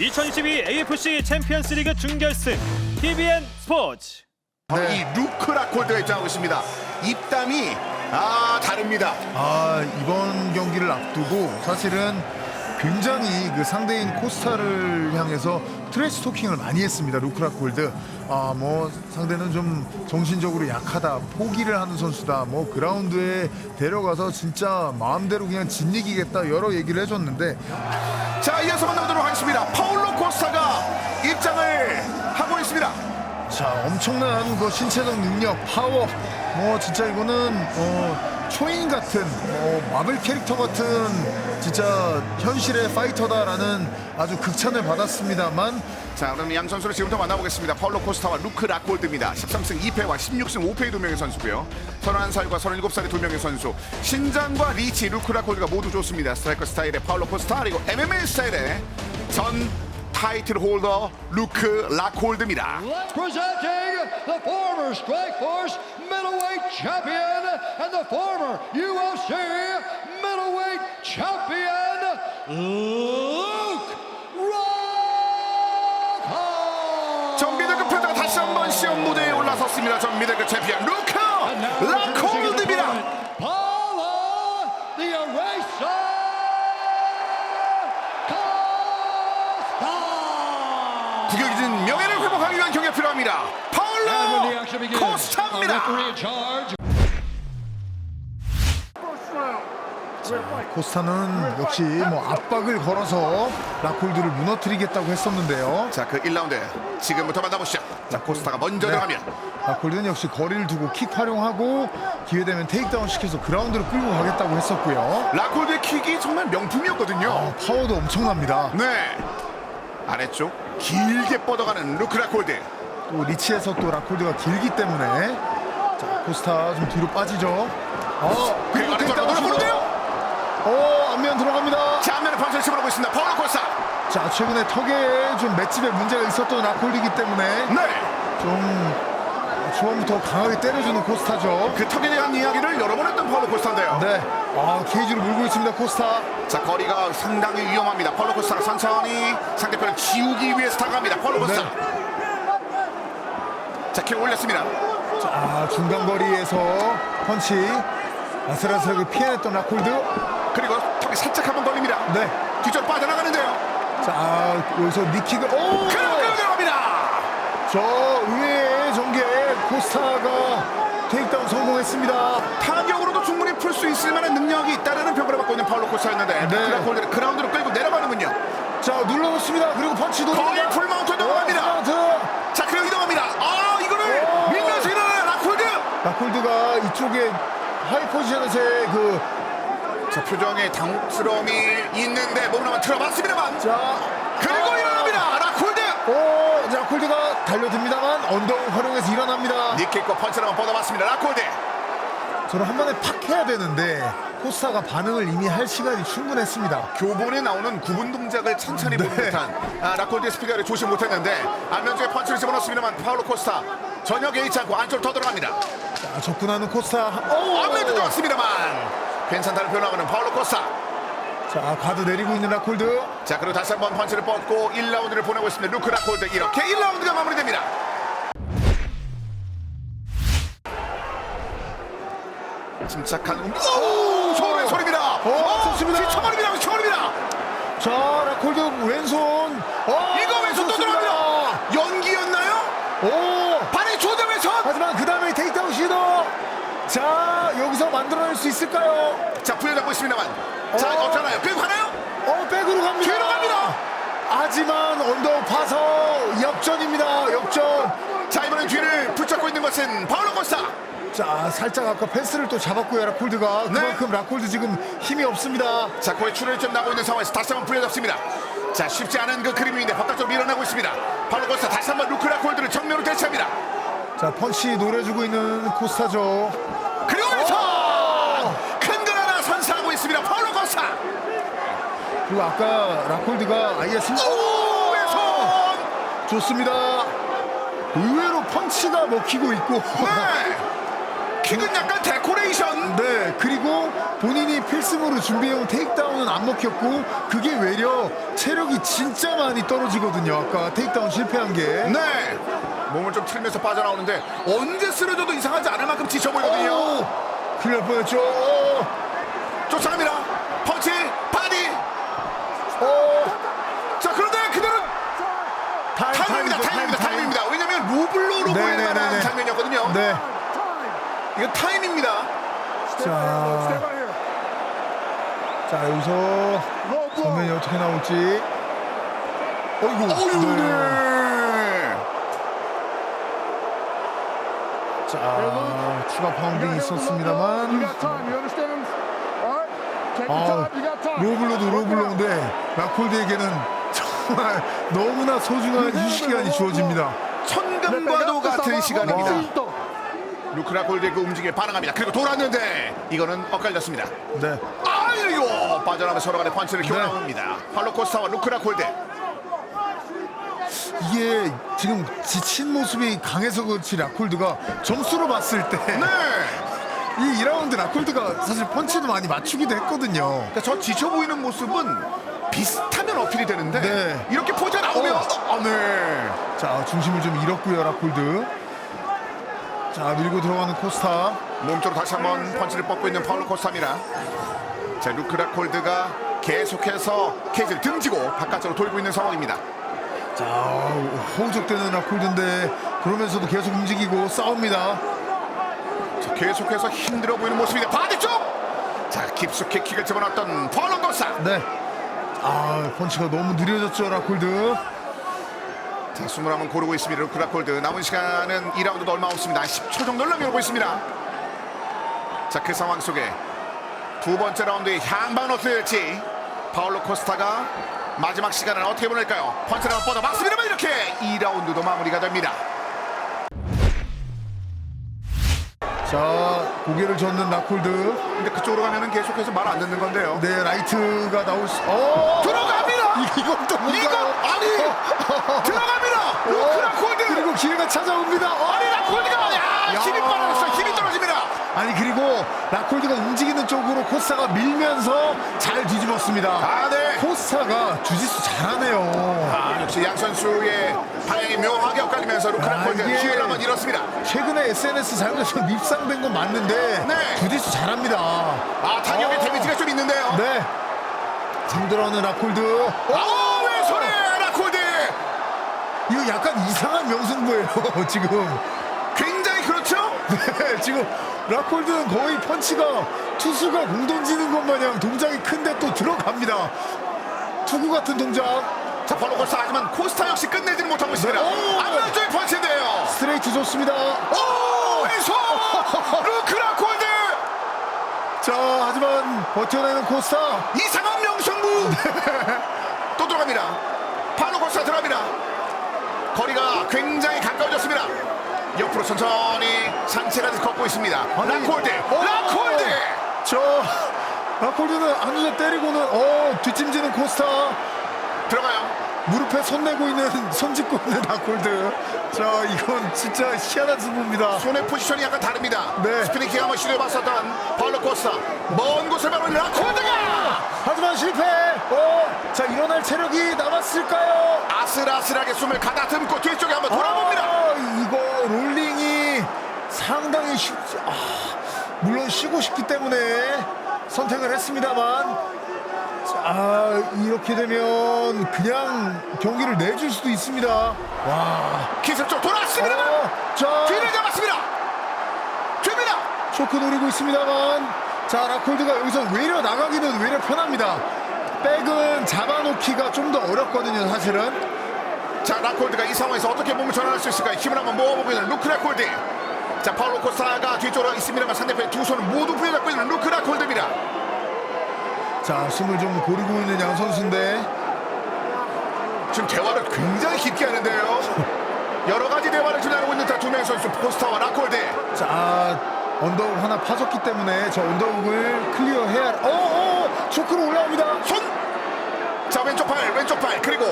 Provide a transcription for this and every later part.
2022 AFC 챔피언스 리그 준결승 TVN 스포츠 이 루크 라 콜드가 입장하고 있습니다. 입담이 아 다릅니다. 아 이번 경기를 앞두고 사실은 굉장히 그 상대인 코스타를 향해서 트래시 토킹을 많이 했습니다 루크라 골드 아 뭐 상대는 좀 정신적으로 약하다 포기를 하는 선수다 뭐 그라운드에 데려가서 진짜 마음대로 그냥 진이기겠다 여러 얘기를 해줬는데 자 이어서 만나보도록 하겠습니다. 자 엄청난 그 신체적 능력 파워 뭐 진짜 이거는 어 초인 같은 어 마블 캐릭터 같은 진짜 현실의 파이터다라는 아주 극찬을 받았습니다만 자 그럼 양 선수를 지금부터 만나보겠습니다. 파울로 코스타와 루크 라콜드입니다. 13승 2패와 16승 5패의 두 명의 선수고요. 31살과 37살의 두 명의 선수. 신장과 리치, 루크 라콜드가 모두 좋습니다. 스트라이커 스타일의 파울로 코스타 그리고 MMA 스타일의 전 타이틀 홀더 루크 라콜드입니다. Presenting the former Strikeforce middleweight champion and the former UFC middleweight champion, Luke Rockhold. 전 미들급 표자가 다시 한번 시험 무대에 올라섰습니다. 전 미들급 챔피언 루크 라 구격진 명예를 회복하기 위한 경기가 필요합니다. 파울로 코스타입니다. 코스타는 역시 뭐 압박을 걸어서 라콜드를 무너뜨리겠다고 했었는데요. 자, 그 1라운드 지금부터 만나보시죠. 자, 코스타가 먼저 들어가면 라콜드는 역시 거리를 두고 킥 활용하고 기회되면 테이크다운 시켜서 그라운드로 끌고 가겠다고 했었고요. 라콜드의 킥이 정말 명품이었거든요. 어, 파워도 엄청납니다. 네. 아래쪽 길게 뻗어가는 루크 라콜드. 또 리치에서 또 라콜드가 길기 때문에 자 코스타 좀 뒤로 빠지죠. 어 그리고 아래쪽으로 테이크다운 시도. 돌아보는데요. 어 앞면 들어갑니다. 자, 앞면에 판을 집어넣고 있습니다. 파울로 코스타. 자 최근에 턱에 좀 맷집에 문제가 있었던 라콜드이기 때문에 네. 좀 초반부터 강하게 때려주는 코스타죠. 그 턱에 대한 이야기를 여러 번 했던 파울로 코스타인데요. 네. 아 케이지를 물고 있습니다 코스타. 자, 거리가 상당히 위험합니다. 파울로 코스타가 천천히 상대편을 지우기 위해서 다가갑니다. 코스타. 네. 자, 킥 올렸습니다. 아 중간 거리에서 펀치 아슬아슬하게 피해냈던 라콜드. 그리고 턱이 살짝 한번 걸립니다. 네. 뒤쪽으로 빠져나가는데요. 자 여기서 니킥을 오. 끌고 들어갑니다. 저 의외의 전개 코스타가 테이크다운 성공했습니다. 타격으로도 충분히 풀 수 있을 만한 능력이 있다는 평가를 받고 있는 파울로 코스타였는데 네. 그라콜드를 그라운드로 끌고 내려가는군요. 자 눌러놓습니다. 그리고 펀치도 거의 풀마운트 넘어갑니다. 풀마운트. 자 그리고 이동합니다. 아 이거를 오. 밀면서 일어나는 라콜드. 라콜드가 이 쪽에 하이 포지션에서의 그 자 표정에 당혹스러움이 있는데 몸을 한번 틀어봤습니다만 자, 그리고 일어납니다. 라콜드. 오, 라콜드가 달려듭니다만 언더우 활용해서 일어납니다. 니킥과 펀치를 한번 뻗어봤습니다. 라콜드. 저는 한 번에 팍 해야 되는데 코스타가 반응을 이미 할 시간이 충분했습니다. 교본에 나오는 구분 동작을 천천히 보는 네. 듯한 아, 라콜드의 스피드를 조심 못했는데 안면쪽에 펀치를 집어넣습니다만 파울로 코스타 전혀 개의치 않고 안쪽으로 더 들어갑니다. 자, 접근하는 코스타. 오, 앞면도 들어왔습니다만 괜찮다는 표현하고는 파울로 코스타. 자, 가드 내리고 있는 라콜드. 자 그리고 다시 한번 펀치를 뻗고 1라운드를 보내고 있습니다. 루크 라콜드 이렇게 1라운드가 마무리됩니다. 침착한 음... 오! 소리의 소리입니다. 어, 좋습니다. 쳐버립니다. 쳐버립니다. 자, 라콜드 왼손. 어, 이거 왼손 또 좋습니다. 들어갑니다. 연기였나요? 오, 발의 조정 왼손. 하지만 그 다음에 테이크다운 시도. 자, 여기서 만들어낼 수 있을까요? 자 부여잡고 있습니다만. 자 어. 없잖아요. 끌고 가나요? 어, 백으로 갑니다. 뒤로 갑니다. 하지만 언더 파서 역전입니다. 역전. 자 이번엔 뒤를 붙잡고 있는 것은 파울로 코스타. 자, 살짝 아까 패스를 또 잡았고요, 라콜드가. 네. 그만큼 라콜드 지금 힘이 없습니다. 자 거의 출혈이 좀 나고 있는 상황에서 다시 한번 부여잡습니다. 자 쉽지 않은 그 그림인데 바깥쪽으로 밀어내고 있습니다. 파울로 코스타 다시 한번 루크 라 콜드를 정면으로 대체합니다. 자, 펀치 노려주고 있는 코스타죠. 그리고 왼손 큰걸 하나 선사하고 있습니다. 파울로 코스타. 그리고 아까 라콜드가 아예 승 오 왼손. 좋습니다. 의외로 펀치가 먹히고 있고. 네. 킥은 약간 데코레이션. 네, 그리고 본인이 필승으로 준비해온 테이크다운은 안 먹혔고 그게 외려 체력이 진짜 많이 떨어지거든요. 아까 테이크다운 실패한 게. 네. 몸을 좀 틀면서 빠져나오는데 언제 쓰러져도 이상하지 않을 만큼 지쳐 보이거든요. 오! 큰일 날 뻔했죠. 오! 쫓아갑니다. 펀치, 바디. 오! 자, 그런데 그대로 타임, 타임입니다. 타임이죠, 타임입니다. 타임, 타임입니다. 왜냐면 로블로로 네, 보일 네, 만한 네, 네. 장면이었거든요. 네. 이거 타임입니다. 자, 자 여기서 정면이 어떻게 나올지. 어이구. 어유, 네. 네. 자, 추가 파운딩이 있었습니다만. 아, 로블로도 로블로인데 라콜드에게는 정말 너무나 소중한 휴식 시간이 주어집니다. 천금과도 같은 시간입니다. 루크라 골드의 그 움직임에 반응합니다. 그리고 돌았는데 이거는 엇갈렸습니다. 네. 아이고 빠져나오면 서로 간의 펀치를 네. 교환합니다. 팔로 코스타와 루크라 골드. 이게 지금 지친 모습이 강해서 그렇지 라콜드가 점수로 봤을 때 네. 이 2라운드 라콜드가 사실 펀치도 많이 맞추기도 했거든요. 그러니까 저 지쳐 보이는 모습은 비슷하면 어필이 되는데 네. 이렇게 포즈가 나오면 어. 아, 네. 자, 중심을 좀 잃었고요, 라콜드. 자, 밀고 들어가는 코스타. 몸쪽으로 다시 한번 펀치를 뻗고 있는 파울로 코스타입니다. 자 루크라 골드가 계속해서 케이지를 등지고 바깥으로 돌고 있는 상황입니다. 자, 호적되는 라콜드인데 그러면서도 계속 움직이고 싸웁니다. 자, 계속해서 힘들어 보이는 모습인데 바디 쪽. 자 깊숙이 킥을 집어넣었던 파울로 코스타. 네. 아, 펀치가 너무 느려졌죠, 라콜드. 자, 숨을 한번 고르고 있습니다. 루크라콜드. 남은 시간은 2라운드도 얼마 없습니다. 10초 정도를 남겨놓고 있습니다. 자, 그 상황 속에 두 번째 라운드의 향방은 어떻게 될지 파울로 코스타가 마지막 시간을 어떻게 보낼까요? 펀치를 한번 뻗어 맞습니다만 이렇게 2라운드도 마무리가 됩니다. 자, 고개를 젓는 라콜드. 근데 그쪽으로 가면은 계속해서 말 안 듣는 건데요. 네, 라이트가 나올 수. 어! 들어갑니다! 이- 이건 또 뭔가요? 이건 아니! 들어갑니다! 루크라콜드! 그리고 기회가 찾아옵니다. 어! 아니, 라콜드가 아니야! 힘이 야. 빠졌어요. 힘이 떨어집니다. 아니 그리고 라콜드가 움직이는 쪽으로 코스타가 밀면서 잘 뒤집었습니다. 아, 네. 코스타가 주짓수 잘하네요. 아, 역시 양 선수의 방향이 묘하게 엇갈리면서 루크라콜드 아, 이게- 기회를 한번 잃었습니다. 최근에 SNS 잘못해서 밉상된 건 맞는데 네. 주짓수 잘합니다. 아, 타격의 어. 데미지가 좀 있는데요. 네. 잠들어오는 라콜드. 아, 왼손에 라콜드! 이거 약간 이상한 명승부예요 지금. 굉장히 그렇죠? 네, 지금 라콜드는 거의 펀치가 투수가 공 던지는 것 마냥 동작이 큰데 또 들어갑니다. 투구 같은 동작. 자, 바로 코스타 하지만 코스타 역시 끝내지는 못하고 있습니다. 오! 안면쪽의 펀치인데요. 스트레이트 좋습니다. 오, 왼손! 루크라콜드! 자, 하지만 버텨내는 코스타. 이상한 명성부! 또 들어갑니다. 바로 코스타 들어갑니다. 거리가 굉장히 가까워졌습니다. 옆으로 천천히 상체까지 걷고 있습니다. 아니, 라콜드! 오! 라콜드! 저 라콜드는 한두대 때리고는 어 뒷짐지는 코스타. 들어가요. 무릎에 손 내고 있는 손 짚고 있는 라콜드. 자, 이건 진짜 희한한 승부입니다. 손의 포지션이 약간 다릅니다. 네. 스피닝 한번 시도해봤었던 파울로 코스타. 먼 곳을 바로 라콜드가 하지만 실패. 어, 자 일어날 체력이 남았을까요? 아슬아슬하게 숨을 가다듬고 뒤쪽에 한번 돌아봅니다. 아, 이거 상당히 쉽지. 아, 물론 쉬고 싶기 때문에 선택을 했습니다만. 자, 이렇게 되면 그냥 경기를 내줄 수도 있습니다. 와. 기습 쪽 돌아왔습니다만 어, 자, 뒤를 잡았습니다. 됩니다. 쇼크 노리고 있습니다만. 자, 라콜드가 여기서 외려 나가기는 외려 편합니다. 백은 잡아놓기가 좀 더 어렵거든요, 사실은. 자 라콜드가 이 상황에서 어떻게 몸을 전환할 수 있을까요? 힘을 한번 모아보고 있는 루크 라콜드. 자 파울로 코스타가 뒤쪽으로 있습니다만 상대편의 두 손을 모두 부여잡고 있는 루크 라콜드입니다. 자, 숨을 좀 고르고 있는 양 선수인데. 지금 대화를 굉장히 깊게 하는데요. 여러 가지 대화를 나누고 있는 두 명의 선수 포스타와 라콜드. 자, 언더욱 하나 파졌기 때문에 저 언더욱을 클리어해야. 어, 어, 초크로 올라옵니다. 손! 자 왼쪽 팔 왼쪽 팔 그리고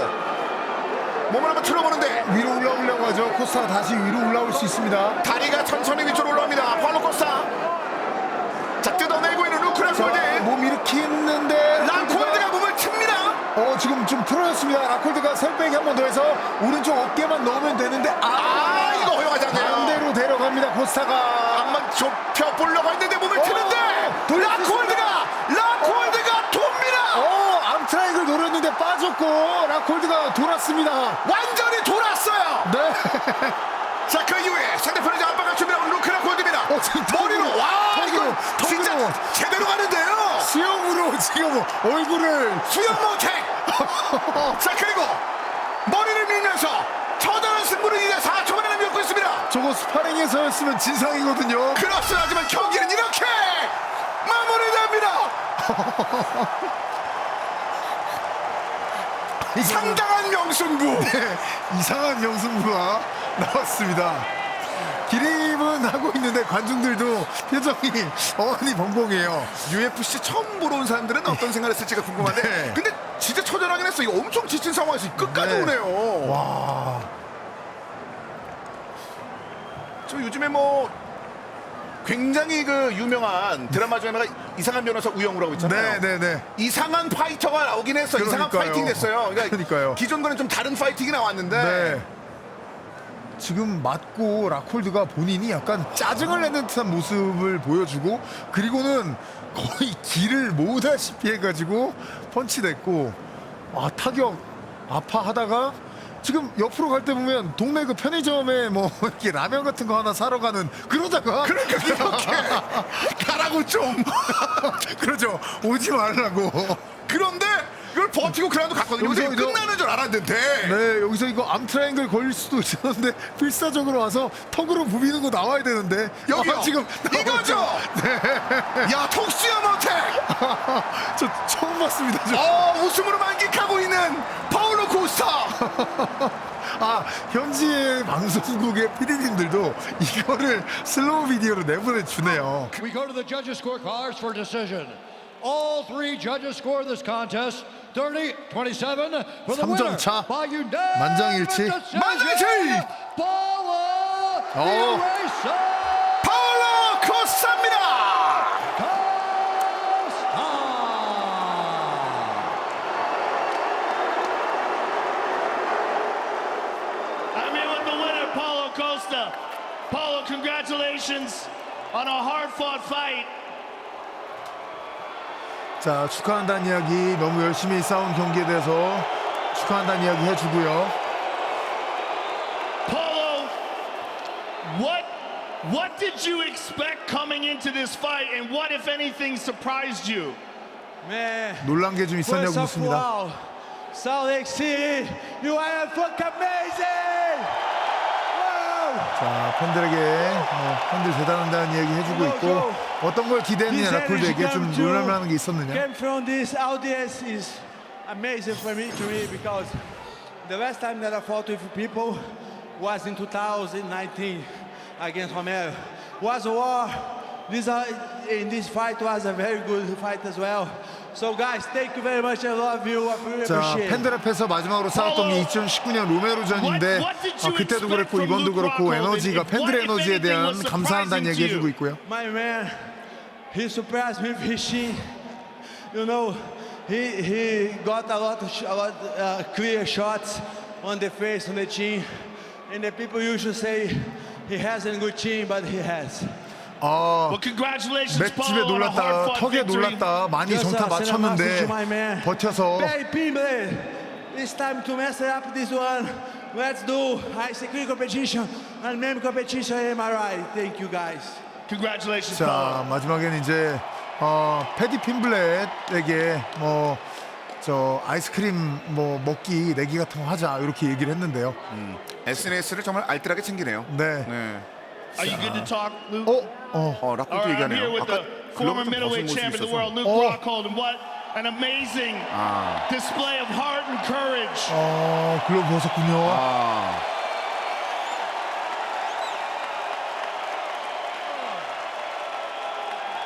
몸을 한번 틀어보는데 위로 올라오려고 하죠. 코스타 다시 위로 올라올 수 있습니다. 다리가 천천히 위쪽으로 올라옵니다. 파울로 코스타. 자, 뜯어내고 있는 루크라폴드. 몸 일으키는데 라콜드가 몸을 칩니다. 어, 지금 좀 틀어졌습니다. 라콜드가 살 빼기 한 번 더 해서 오른쪽 어깨만 넣으면 되는데 아, 아 이거 허용하지 않네요. 반대로 데려갑니다. 코스타가. 한번 좁혀 볼려 라콜드가 돌았습니다. 완전히 돌았어요. 네. 자 그 이후에 상대편의 안방을 준비하고 루크 라콜드입니다. 어, 머리로 와 이거 진짜. 제대로 가는데요. 수영으로 지금 얼굴을 수영 모택. 자 그리고 머리를 밀면서 처절한 승부를 이제 4초 만에 밀고 있습니다. 저거 스파링에서였으면 진상이거든요. 그렇습니다. 하지만 경기는 이렇게 마무리됩니다. 상당한 명승부. 네, 이상한 명승부가 나왔습니다. 기립은 하고 있는데 관중들도 표정이 어안이 벙벙해요. UFC 처음 보러 온 사람들은 어떤 생각을 했을지가 궁금한데 네. 근데 진짜 처절하긴 했어. 이거 엄청 지친 상황에서 끝까지 네. 오네요. 와, 저 요즘에 뭐 굉장히 그 유명한 드라마 중에 하나가 이상한 변호사 우영우라고 있잖아요. 네, 네, 네. 이상한 파이터가 나오긴 했어. 이상한 그러니까요. 파이팅 됐어요. 그러니까 그러니까요. 기존과는 좀 다른 파이팅이 나왔는데 네. 지금 맞고 라콜드가 본인이 약간 짜증을 내는 듯한 모습을 보여주고 그리고는 거의 길을 모다시피 해가지고 펀치 냈고 아 타격 아파하다가 지금 옆으로 갈 때 보면 동네 그 편의점에 뭐 이렇게 라면 같은 거 하나 사러 가는 그러다가 그러니까 이렇게 가라고 좀 그러죠 오지 말라고 그런데 이걸 버티고 그라운드 갔거든요. 여기서 근데 이거- 끝나는 줄 알았는데 네 여기서 이거 암트라이앵글 걸릴 수도 있었는데 필사적으로 와서 턱으로 부비는 거 나와야 되는데 여기요. 아, 지금 이거죠. 네. 야 톡시어 모텍 저 처음 봤습니다. 저. 어, 웃음으로 만끽하고 있는 파 코스타. 아 현지의 방송국의 PD님들도 이거를 슬로우 비디오로 내보내 주네요. We go to the judges' scorecards for decision. All three judges score this contest 30 27 for the winner 차. by unanimous 만장일치. decision. 만장일치. Paula the 어. Eraser I'm here with the winner, Paulo Costa. Paulo, congratulations on a hard-fought fight. 자 축하한다는 이야기 너무 열심히 싸운 경기에 대해서 축하한다는 이야기 해주고요. Paulo, what what did you expect coming into this fight, and what, if anything, surprised you? Man, 놀란 게 좀 있었냐고 first of 묻습니다. all, Salt Lake City, you are fucking amazing! Wow! 자 팬들에게 뭐 팬들 대단하다는 이야기 해주고 있고 어떤 걸 기대했느냐 This 라콜드에게 energy 좀 come to- 놀랄만한 게 있었느냐. Came from this audience is amazing for me to me because the last time that I fought with people was in 2019 against Romero. Was a war. This uh, in this fight was a very good fight as well. So guys, thank you very much. I love you. I really 자 appreciate. it. 팬들 앞에서 마지막으로 싸웠던 게 2019년 로메로전인데 어, 그때도 from 이번도 그렇고? 에너지가 팬들의 에너지에 대한 감사한다는 얘기 해주고? 있고요. My man, he surprised me chin. You know, he he got a lot of sh- a lot uh, clear shots on the face, on the chin, and the people usually say he hasn't good chin, but he has. 아 Well, congratulations, 맷집에 Paulo, on a 놀랐다, hard-fought 턱에 victory. 놀랐다, 많이 Just 정타 a cinematic to 맞췄는데 my man. 버텨서 Barry Pimble, it's time to mess up this one. Let's do ice cream competition and meme competition. Am I right? Thank you guys. Congratulations, Paulo. 자 마지막에는 이제 어, 패디 핀블렛에게 뭐 저 아이스크림 뭐 먹기 내기 같은 거 하자 이렇게 얘기를 했는데요. SNS를 정말 알뜰하게 챙기네요. 네. 네. Are you good to talk, Luke? 어, 어. 어 All 라콜도 right, I'm here 얘기하네요. with 아까 the former 글러브 좀 벗은 middleweight 모습이 champion of the 있어서. world, Luke Oh. Rockhold, and what an amazing display of heart and courage. 어, 글로브 벗었군요. 아.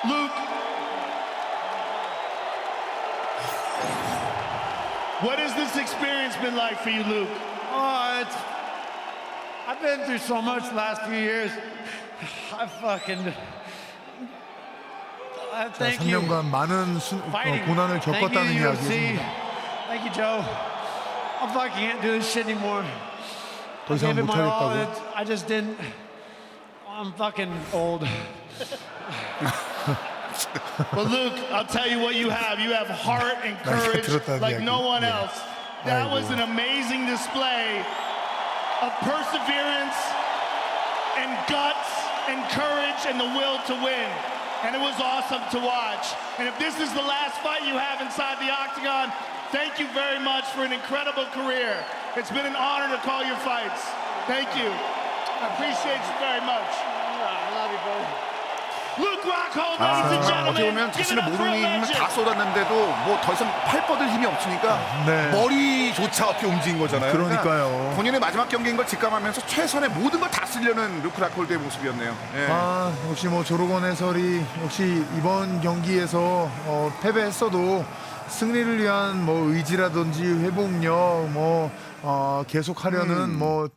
Luke, what has this experience been like for you, Luke? Oh, it's. I've been through so much the last few years. I fucking. I 자, thank you. 3년간 많은 수, 어, Fighting. 고난을 Thank 겪었다는 you, 이야기 UFC. 해줍니다. Thank you, Joe. I fucking can't do this shit anymore. 더 I 이상 gave it my all. 못하겠다고. It- I just didn't. I'm fucking old. But Luke, I'll tell you what you have. You have heart and courage 들었다는 like no 이야기. one 네. else. That 아이고. was an amazing display of perseverance and guts and courage and the will to win. And it was awesome to watch. And if this is the last fight you have inside the octagon, thank you very much for an incredible career. It's been an honor to call your fights. Thank you. I appreciate you very much. I love you, bro. 아, and 어떻게. 보면 자신의 a 힘을. 다 쏟았는데도 뭐 더 이상 팔 뻗을 힘이 없으니까 네. 머리조차 없게 움직인 거잖아요. 그러니까요. 본인의 마지막 경기인 걸 직감하면서 최선의 모든 걸 다 쓰려는 루크 라콜드의 모습이었네요. 예. 아 역시 뭐 조로건 해설이 역시 이번 경기에서 어, 패배했어도 승리를 위한 뭐 의지라든지 회복력 뭐 어, 계속하려는 뭐